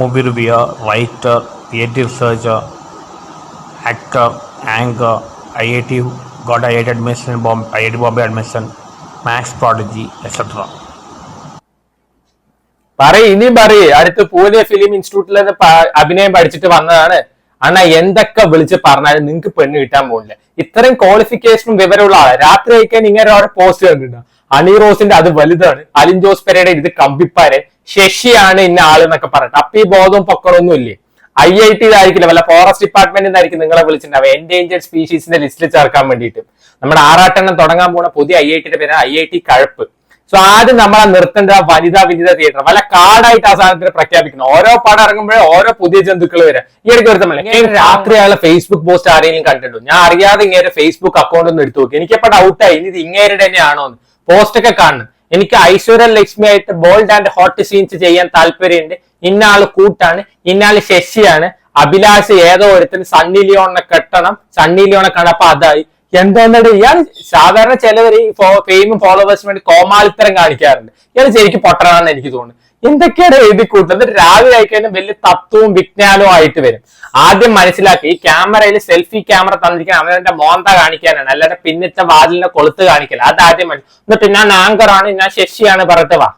movie I I T god I I T admission Bombay I I T Bombay admission max prodigy etcetera പറയ് ഇനി പറയ്. അടുത്ത് Pune film ഇൻസ്റ്റിറ്റ്യൂട്ടിൽ അഭിനയം പഠിച്ചിട്ട് വന്നതാണ്. അണ്ണ എന്തൊക്കെ വിളിച്ച് പറഞ്ഞാലും നിങ്ങൾക്ക് പെണ്ണ് കിട്ടാൻ പോകുന്നില്ല ഇത്രയും ക്വാളിഫിക്കേഷനും വിവരമുള്ള ആളാണ് രാത്രി കഴിക്കാൻ ഇങ്ങനെ അവിടെ പോസ്റ്റ് കണ്ടിട്ടുണ്ട് അണി റോസിന്റെ അത് വലുതാണ്. അലിൻ ജോസ് പെരയുടെ ഇത് കമ്പിപ്പാരെ. ശശിയാണ് ഇന്ന ആൾ എന്നൊക്കെ പറഞ്ഞിട്ട്. അപ്പൊ ഈ ബോധവും പൊക്കറൊന്നും ഇല്ലേ? ഐ ഐ ടി ആയിരിക്കില്ല വല്ല ഫോറസ്റ്റ് ഡിപ്പാർട്ട്മെന്റിൽ നിന്നായിരിക്കും നിങ്ങളെ വിളിച്ചിട്ടുണ്ടാവുക. എൻഡേഞ്ചർഡ് സ്പീഷീസിന്റെ ലിസ്റ്റിൽ ചേർക്കാൻ വേണ്ടിയിട്ട്. നമ്മുടെ ആറാട്ടെണ്ണം തുടങ്ങാൻ പോണ പുതിയ ഐ ഐ ടിയുടെ പേര് ഐ ഐ ടി കഴപ്പ്. സോ ആദ്യം നമ്മളെ നിർത്തേണ്ട വനിതാ വിനിത തിയേറ്റർ വല്ല കാർഡായിട്ട് ആ സാധനത്തിന് പ്രഖ്യാപിക്കണം. ഓരോ പടം ഇറങ്ങുമ്പോഴേ ഓരോ പുതിയ ജന്തുക്കൾ വരെ. ഈ ഇടയ്ക്ക് ഒരുത്തമല്ല രാത്രി അയാളെ ഫേസ്ബുക്ക് പോസ്റ്റ് ആരെങ്കിലും കണ്ടിട്ടുണ്ടോ? ഞാൻ അറിയാതെ ഇങ്ങനെ ഫേസ്ബുക്ക് അക്കൗണ്ട് ഒന്ന് എടുത്തു നോക്കി. എനിക്കപ്പോ ഡൗട്ടായി ഇനി ഇത് ഇങ്ങേരുടെ തന്നെയാണോ എന്ന്. പോസ്റ്റ് ഒക്കെ കാണുന്നത് എനിക്ക് ഐശ്വര്യ ലക്ഷ്മി ആയിട്ട് ബോൾഡ് ആൻഡ് ഹോട്ട് സീൻസ് ചെയ്യാൻ താല്പര്യമുണ്ട്. ഇന്നാൾ കൂട്ടാണ്. ഇന്നാൾ ശശിയാണ്. അഭിലാഷ് ഏതോ ഒരുത്തിന് സണ്ണി ലിയോണിനെ കെട്ടണം. സണ്ണി ലിയോണെ കണ്ടപ്പോ അതായി. എന്താന്നത് ഇയാൾ സാധാരണ ചിലവർ ഈ ഫെയിമും ഫോളോവേഴ്സിന് വേണ്ടി കോമാളിത്തരം കാണിക്കാറുണ്ട്. ഇയാൾ ശരിക്കും പൊട്ടണമെന്ന് എനിക്ക് തോന്നുന്നു. എന്തൊക്കെയാണ് എഴുതി കൂട്ടുന്നത്? രാവിലെ ആയിക്കഴിഞ്ഞാൽ വലിയ തത്വവും വിജ്ഞാനവും ആയിട്ട് വരും. ആദ്യം മനസ്സിലാക്കി ഈ ക്യാമറയിൽ സെൽഫി ക്യാമറ തന്നിരിക്കാൻ അവന്റെ മോന്ത കാണിക്കാനാണ്. അല്ലാതെ പിന്നിട്ട വാതിലിനെ കൊളുത്ത് കാണിക്കല. അത് ആദ്യം മനസ്സിലാക്കി എന്നിട്ട് ഞാൻ ആങ്കറാണ് ഞാൻ ശശിയാണ് പറഞ്ഞിട്ട് വാ.